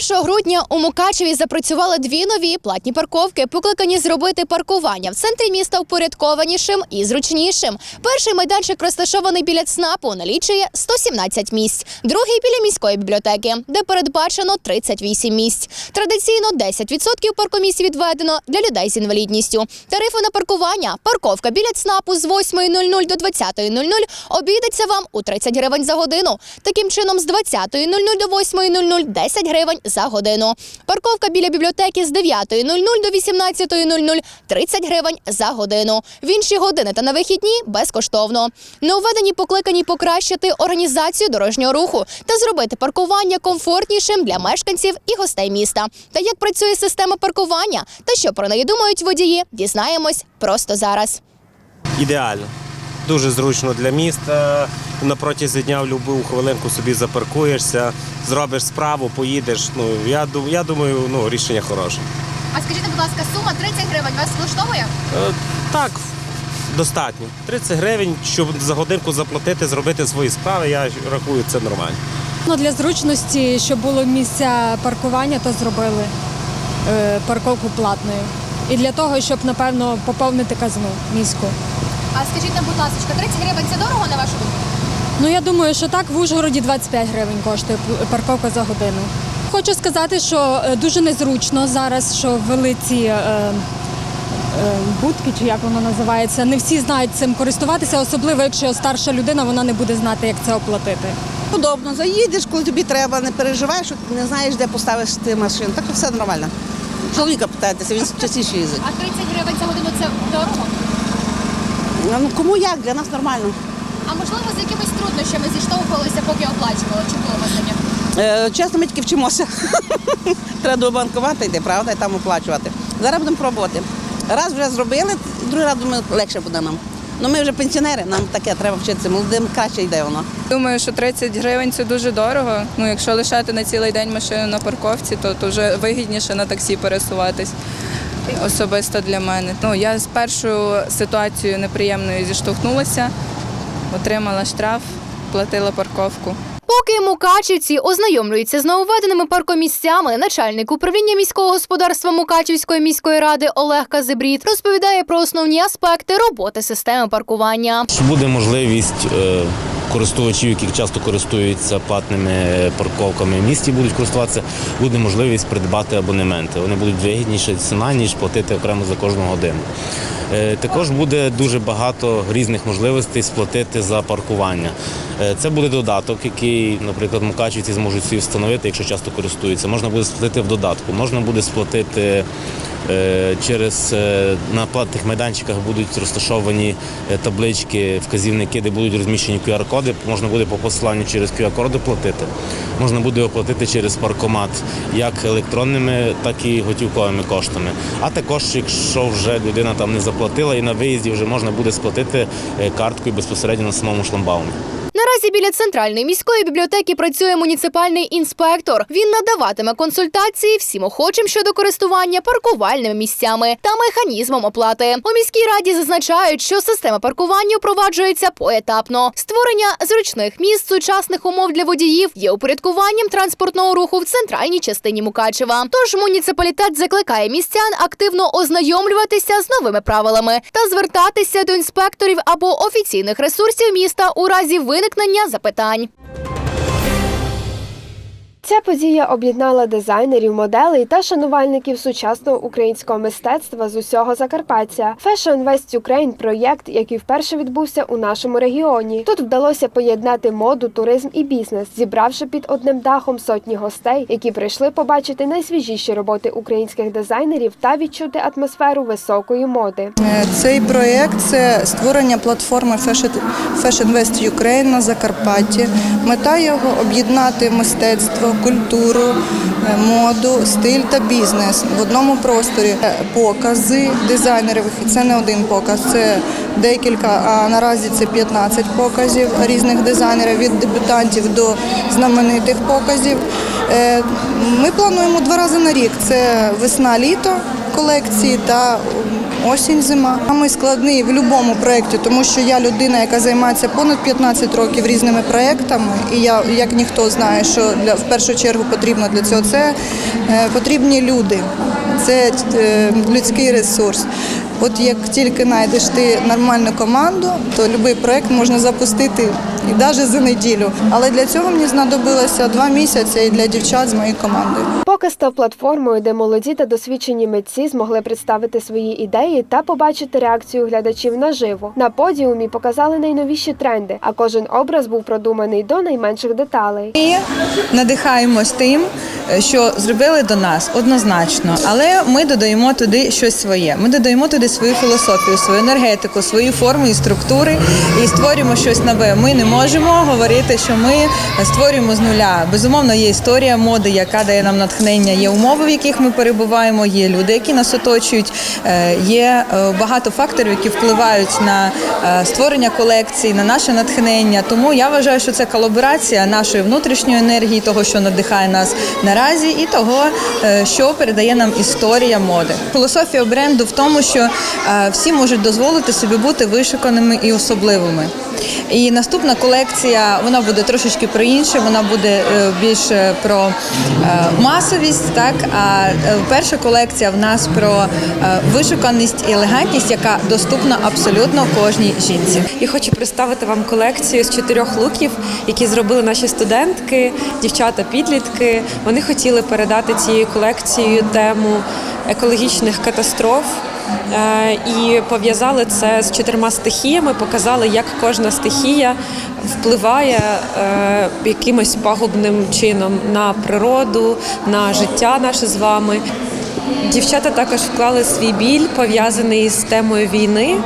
1 грудня у Мукачеві запрацювали дві нові платні парковки, покликані зробити паркування в центрі міста впорядкованішим і зручнішим. Перший майданчик розташований біля ЦНАПу, налічує 117 місць. Другий біля міської бібліотеки, де передбачено 38 місць. Традиційно 10% паркомісць відведено для людей з інвалідністю. Тарифи на паркування, парковка біля ЦНАПу з 8.00 до 20.00 обійдеться вам у 30 гривень за годину. Таким чином, з 20.00 до 8.00 – 10 гривень за годину. Парковка біля бібліотеки з 9.00 до 18.00 – 30 гривень за годину. В інші години та на вихідні – безкоштовно. Нововведені покликані покращити організацію дорожнього руху та зробити паркування комфортнішим для мешканців і гостей міста. Та як працює система паркування та що про неї думають водії, дізнаємось просто зараз. ідеально. Дуже зручно для міста. На протязі дня в будь-яку хвилинку собі запаркуєшся, зробиш справу, поїдеш. Ну я я думаю, ну рішення хороше. А скажіть, будь ласка, сума 30 гривень вас влаштовує? Е, Так, достатньо. 30 гривень, щоб за годинку заплатити, зробити свої справи. Я рахую, це нормально. Ну, для зручності, щоб було місця паркування, то зробили е, парковку платною. І для того, щоб, напевно, поповнити казну міську. А скажіть нам, будь ласка, 30 гривень це дорого на вашу думку? Ну, я думаю, що так в Ужгороді 25 гривень коштує парковка за годину. Хочу сказати, що е, дуже незручно зараз, що ввели ці е, е, будки, чи як воно називається. Не всі знають цим користуватися, особливо якщо старша людина, вона не буде знати, як це оплатити. Удобно, заїдеш, коли тобі треба, не переживаєш, що не знаєш, де поставиш ти машину. Так все нормально. Чоловіка питайтеся, він частіше їздить. А 30 гривень за годину це дорого? Ну кому як, для нас нормально. А можливо, з якимись труднощами зіштовхувалися, поки оплачували? Чи було вас таке? Е, чесно, ми тільки вчимося. Треба до банкомата йти, правда, і там оплачувати. Зараз будемо пробувати. Раз вже зробили, другий раз думаю, легше буде нам. Ну ми вже пенсіонери, нам таке треба вчитися. Молодим краще йде воно. Думаю, що 30 гривень це дуже дорого. Ну, якщо лишати на цілий день машину на парковці, то, то вже вигідніше на таксі пересуватись. Особисто для мене. Ну, я з першою ситуацією неприємною зіштовхнулася, отримала штраф, платила парковку. Поки мукачівці ознайомлюються з нововведеними паркомісцями, начальник управління міського господарства Мукачівської міської ради Олег Казибрід розповідає про основні аспекти роботи системи паркування. Буде можливість е, користувачів, які часто користуються платними парковками в місті, будуть користуватися, буде можливість придбати абонементи. Вони будуть вигідніша ціна, ніж платити окремо за кожну годину. Е, Також буде дуже багато різних можливостей сплатити за паркування. Е, Це буде додаток, який, наприклад, мукачівці зможуть собі встановити, якщо часто користуються. Можна буде сплатити в додатку, можна буде сплатити. Е, Через е, на платних майданчиках будуть розташовані е, таблички, вказівники, де будуть розміщені QR-коди. Можна буде по посиланню через QR-коди платити. Можна буде оплатити через паркомат як електронними, так і готівковими коштами. А також, якщо вже людина там не заплатила і на виїзді вже можна буде сплатити карткою безпосередньо на самому шламбаумі. Наразі біля центральної міської бібліотеки працює муніципальний інспектор. Він надаватиме консультації всім охочим щодо користування паркувальними місцями та механізмом оплати. У міській раді зазначають, що система паркування впроваджується поетапно. Створення зручних місць сучасних умов для водіїв є упорядкуванням транспортного руху в центральній частині Мукачева. Тож муніципалітет закликає містян активно ознайомлюватися з новими правилами та звертатися до інспекторів або офіційних ресурсів міста у разі виникнення запитань. Ця подія об'єднала дизайнерів, моделей та шанувальників сучасного українського мистецтва з усього Закарпаття. Fashion West Ukraine – проєкт, який вперше відбувся у нашому регіоні. Тут вдалося поєднати моду, туризм і бізнес, зібравши під одним дахом сотні гостей, які прийшли побачити найсвіжіші роботи українських дизайнерів та відчути атмосферу високої моди. Е, Цей проєкт це створення платформи Fashion Fashion West Ukraine на Закарпатті. Мета його об'єднати мистецтво, культуру, е, моду, стиль та бізнес в одному просторі. Е, Покази дизайнерів. Це не один показ, це декілька, а наразі це 15 показів різних дизайнерів від дебютантів до знаменитих показів. Е, Ми плануємо два рази на рік: це весна-літо колекції та осінь, зима. Самий складний в будь-якому проєкті, тому що я людина, яка займається понад 15 років різними проєктами, і я як ніхто знає, що для в першу чергу потрібно для цього. Це е, потрібні люди, це е, людський ресурс. От як тільки знайдеш ти нормальну команду, то будь-який проєкт можна запустити і навіть за неділю. Але для цього мені знадобилося два місяці і для дівчат з моєї команди. Показ став платформою, де молоді та досвідчені митці змогли представити свої ідеї та побачити реакцію глядачів наживо. На подіумі показали найновіші тренди, а кожен образ був продуманий до найменших деталей. Ми надихаємось тим, що зробили до нас однозначно, але ми додаємо туди щось своє. Ми додаємо туди свою філософію, свою енергетику, свої форми і структури і створюємо щось нове. Ми не можемо говорити, що ми створюємо з нуля. Безумовно, є історія моди, яка дає нам натхнення. Є умови, в яких ми перебуваємо. Є люди, які нас оточують. е, Є е, багато факторів, які впливають на е, створення колекцій, на наше натхнення. Тому я вважаю, що це колаборація нашої внутрішньої енергії, того, що надихає нас наразі, і того, що передає нам історія моди. Філософія бренду в тому, що всі можуть дозволити собі бути вишуканими і особливими. І наступна колекція вона буде трошечки про інше, вона буде е, більше про е, масовість. Так а е, перша колекція в нас про е, вишуканість і елегантність, яка доступна абсолютно кожній жінці. І хочу представити вам колекцію з чотирьох луків, які зробили наші студентки, дівчата-підлітки. Вони хотіли передати цією колекцією тему екологічних катастроф. Е, І пов'язали це з чотирма стихіями, показали, як кожна стихія впливає е, якимось пагубним чином на природу, на життя наше з вами. Дівчата також вклали свій біль пов'язаний з темою війни.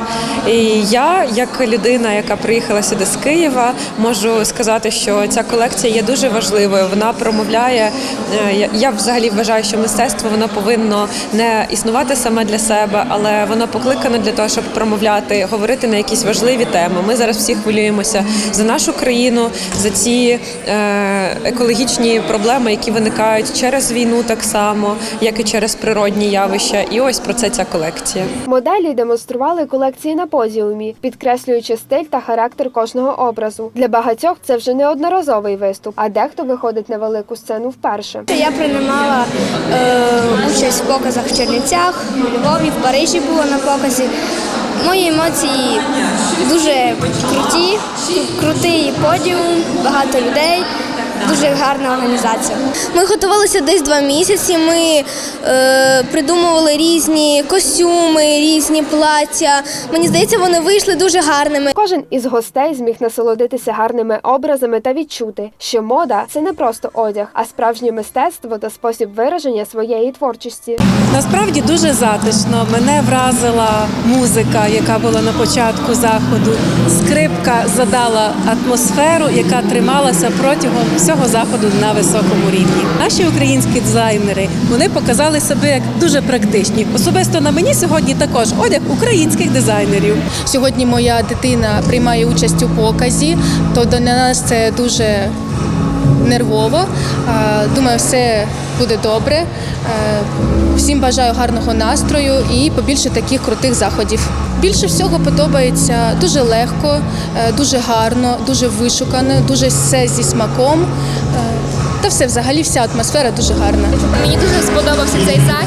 І я, як людина, яка приїхала сюди з Києва, можу сказати, що ця колекція є дуже важливою. Вона промовляє. е, я- взагалі вважаю, що мистецтво воно повинно не існувати саме для себе, але воно покликане для того, щоб промовляти, говорити на якісь важливі теми. Ми зараз всі хвилюємося за нашу країну, за ці е, екологічні проблеми, які виникають через війну, так само, як і через природні явища. І ось про це ця колекція. Моделі демонстрували колекції на подіумі, підкреслюючи стиль та характер кожного образу. Для багатьох це вже не одноразовий виступ, а дехто виходить на велику сцену вперше. Я приймала е, участь в показах в Чернівцях, у Львові, в Парижі була на показі. Мої емоції дуже круті, крутий подіум, багато людей, дуже гарна організація. Ми готувалися десь два місяці. Ми е, придумували різні костюми, різні плаття. Мені здається, вони вийшли дуже гарними. Кожен із гостей зміг насолодитися гарними образами та відчути, що мода це не просто одяг, а справжнє мистецтво та спосіб вираження своєї творчості. Насправді дуже затишно. Мене вразила музика, яка була на початку заходу. Скрипка задала атмосферу, яка трималася протягом всього заходу на високому рівні. Наші українські дизайнери вони показали себе як дуже практичні. Особисто на мені сьогодні також одяг українських дизайнерів. Сьогодні моя дитина приймає участь у показі, то для нас це дуже нервово. Думаю, все буде добре. Е, Всім бажаю гарного настрою і побільше таких крутих заходів. Більше всього подобається дуже легко, е, дуже гарно, дуже вишукано, дуже все зі смаком. Е, Та все взагалі вся атмосфера дуже гарна. Мені дуже сподобався цей захід.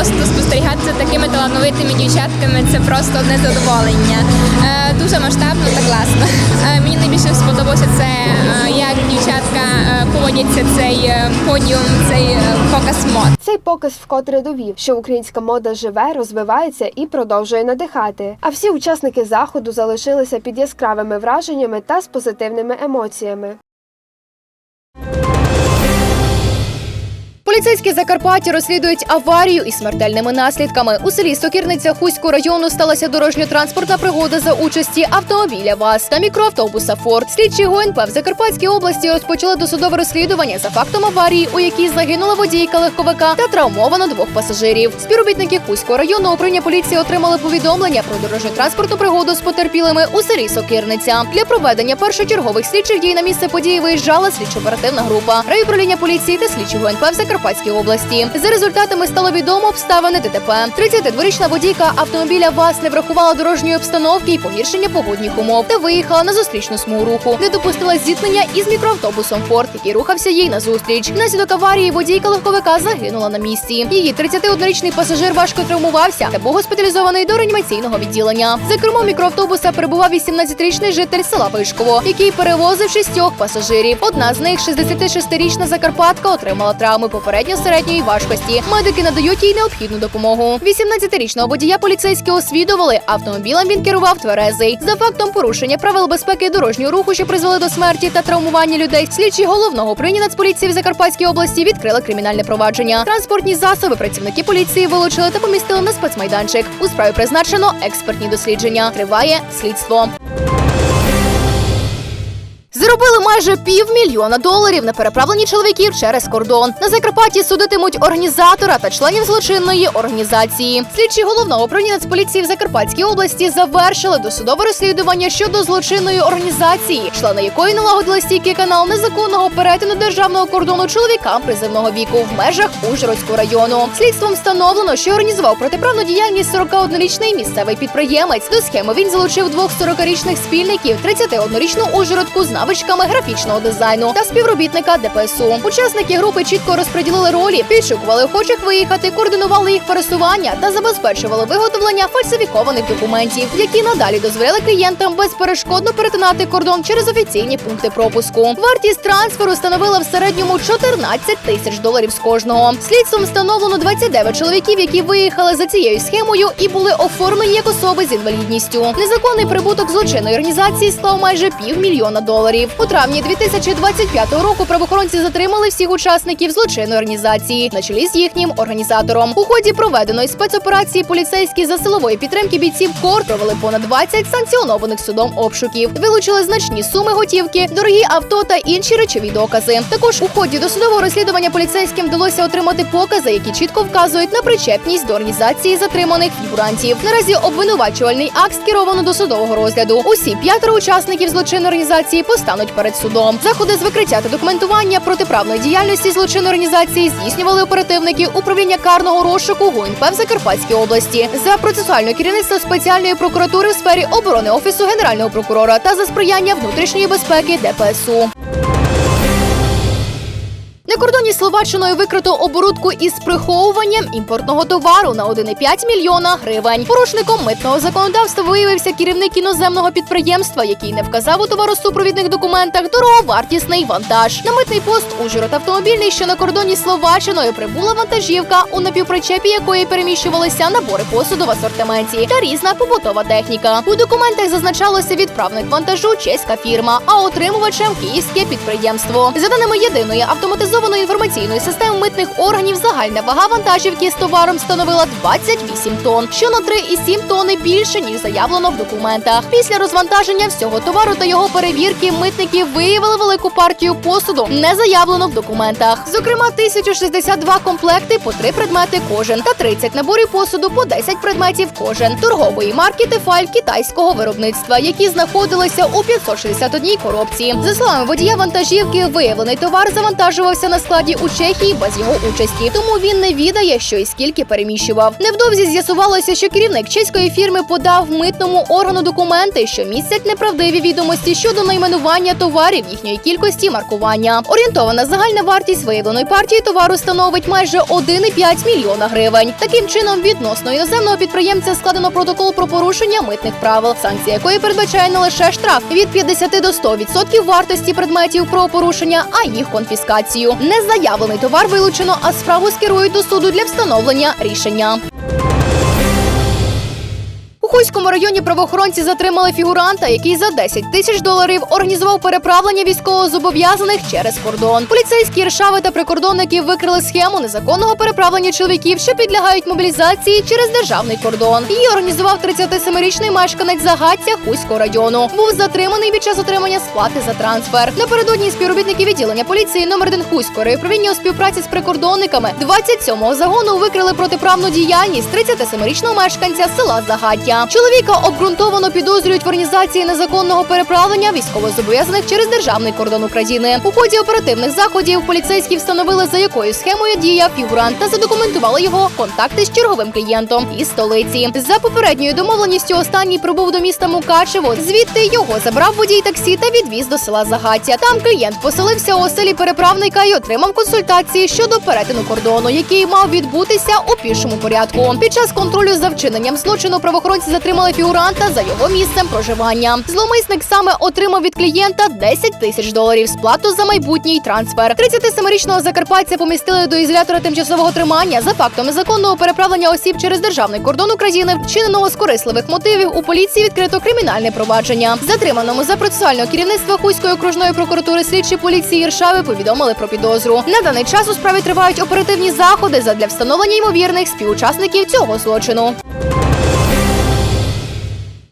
Просто спостерігати за такими талановитими дівчатками це просто одне задоволення. Е, Дуже масштабно та класно. Е, Мені найбільше сподобалося це, е, як дівчатка поводяться цей подіум, цей показ мод. Цей показ вкотре довів, що українська мода живе, розвивається і продовжує надихати. А всі учасники заходу залишилися під яскравими враженнями та з позитивними емоціями. Поліцейські Закарпаття розслідують аварію із смертельними наслідками. У селі Сокірниця Хуського району сталася дорожньо-транспортна пригода за участі автомобіля ВАЗ та мікроавтобуса Форд. Слідчі ГУНП в Закарпатській області розпочали досудове розслідування за фактом аварії, у якій загинула водійка легковика та травмовано двох пасажирів. Співробітники Хуського районного управління поліції отримали повідомлення про дорожньо-транспортну пригоду з потерпілими у селі Сокирниця. Для проведення першочергових слідчих дій на місце події виїжджала слідчо-оперативна група райуправління поліції та слідчі ГУНП в Закарпатській Закарпатській області. За результатами стало відомо обставини ДТП. 32-річна водійка автомобіля ВАЗ не врахувала дорожньої обстановки і погіршення погодних умов та виїхала на зустрічну смугу руху, де допустила зіткнення із мікроавтобусом Форд, який рухався їй назустріч. Внаслідок аварії водійка легковика загинула на місці. Її 31-річний пасажир важко травмувався та був госпіталізований до реанімаційного відділення. За кермом мікроавтобуса перебував 18-річний житель села Вишково, який перевозив шістьох пасажирів. Одна з них, 66-річна Закарпатка, отримала травми попередньо середньої важкості. Медики надають їй необхідну допомогу. 18-річного водія поліцейські освідували. Автомобілем він керував тверезий. За фактом порушення правил безпеки дорожнього руху, що призвели до смерті та травмування людей. Слідчі головного управління Нацполіції в Закарпатській області відкрили кримінальне провадження. Транспортні засоби працівники поліції вилучили та помістили на спецмайданчик. У справі призначено експертні дослідження. Триває слідство. Заробили майже півмільйона доларів на переправленні чоловіків через кордон. На Закарпатті судитимуть організатора та членів злочинної організації. Слідчі головного управління Нацполіції в Закарпатській області завершили досудове розслідування щодо злочинної організації, члени якої налагодили стійкий канал незаконного перетину державного кордону чоловікам призивного віку в межах Ужгородського району. Слідством встановлено, що організував протиправну діяльність 41-річний місцевий підприємець. До схеми він залучив двох 40-річних спільників, 31-річну ужгородку з навичками графічного дизайну та співробітника ДПСУ. Учасники групи чітко розподілили ролі, підшукували охочих виїхати, координували їх пересування та забезпечували виготовлення фальсифікованих документів, які надалі дозволяли клієнтам безперешкодно перетинати кордон через офіційні пункти пропуску. Вартість трансферу становила в середньому 14 тисяч доларів з кожного. Слідством встановлено 29 чоловіків, які виїхали за цією схемою і були оформлені як особи з інвалідністю. Незаконний прибуток злочинної організації склав майже півмільйона доларів. У травні 2025 року правоохоронці затримали всіх учасників злочинної організації на чолі з їхнім організатором. У ході проведеної спецоперації поліцейські за силової підтримки бійців КОР провели понад 20 санкціонованих судом обшуків. Вилучили значні суми готівки, дорогі авто та інші речові докази. Також у ході досудового розслідування поліцейським вдалося отримати покази, які чітко вказують на причетність до організації затриманих фігурантів. Наразі обвинувачувальний акт скеровано до судового розгляду. Усі п'ятеро учасників злочинної організації постануть перед судом. Заходи з викриття та документування протиправної діяльності злочинної організації здійснювали оперативники управління карного розшуку ГУНП в Закарпатській області за процесуальне керівництво спеціальної прокуратури в сфері оборони офісу генерального прокурора та за сприяння внутрішньої безпеки ДПСУ. На кордоні з Словаччиною викрито оборудку із приховуванням імпортного товару на 1,5 мільйона гривень. Порушником митного законодавства виявився керівник іноземного підприємства, який не вказав у товаросупровідних документах дороговартісний вантаж. На митний пост Ужгород автомобільний, що на кордоні з Словаччиною прибула вантажівка, у напівпричепі якої переміщувалися набори посуду в асортименті та різна побутова техніка. У документах зазначалося відправник вантажу чеська фірма, а отримувачем київське підприємство. За даними єдиної автоматизованої інформаційної системи митних органів, загальна вага вантажівки з товаром становила 28 тонн, що на 3,7 тонни більше ніж заявлено в документах. Після розвантаження всього товару та його перевірки митники виявили велику партію посуду, не заявлено в документах. Зокрема, 1062 комплекти по 3 предмети кожен та 30 наборів посуду по 10 предметів кожен торгової марки Тефаль китайського виробництва, які знаходилися у 561 коробці. За словами водія вантажівки, виявлений товар завантажувався на складі у Чехії без його участі, тому він не відає, що і скільки переміщував. Невдовзі з'ясувалося, що керівник чеської фірми подав митному органу документи, що містять неправдиві відомості щодо найменування товарів, їхньої кількості, маркування. Орієнтована загальна вартість виявленої партії товару становить майже 1,5 мільйона гривень. Таким чином, відносно іноземного підприємця складено протокол про порушення митних правил, санкція якої передбачає не лише штраф від 50 до 100% вартості предметів правопорушення, а їх конфіскацію. Незаявлений товар вилучено, а справу скерують до суду для встановлення рішення. У Хуському районі правоохоронці затримали фігуранта, який за 10 тисяч доларів організував переправлення військовозобов'язаних через кордон. Поліцейські Іршави та прикордонники викрили схему незаконного переправлення чоловіків, що підлягають мобілізації через державний кордон. Її організував 37-річний мешканець Загаття Хуського району. Був затриманий під час отримання сплати за трансфер. Напередодні співробітники відділення поліції номер 1 Хуського райуправління у співпраці з прикордонниками 27-го загону викрили протиправну діяльність 37-річного мешканця села Загаття. Чоловіка обґрунтовано підозрюють в організації незаконного переправлення військовозобов'язаних через державний кордон України. У ході оперативних заходів поліцейські встановили за якою схемою діяв фігурант та задокументували його контакти з черговим клієнтом із столиці. За попередньою домовленістю останній прибув до міста Мукачево. Звідти його забрав водій таксі та відвіз до села Загаття. Там клієнт поселився у оселі переправника і отримав консультації щодо перетину кордону, який мав відбутися у пішому порядку. Під час контролю за вчиненням злочину правоохоронці затримали фігуранта за його місцем проживання. Зломисник саме отримав від клієнта 10 тисяч доларів сплату за майбутній трансфер. 37-річного закарпатця помістили до ізолятора тимчасового тримання за фактом незаконного переправлення осіб через державний кордон України, вчиненого з корисливих мотивів. У поліції відкрито кримінальне провадження. Затриманому за процесуального керівництва Хуської окружної прокуратури слідчі поліції Іршави повідомили про підозру. На даний час у справі тривають оперативні заходи задля встановлення ймовірних співучасників цього злочину.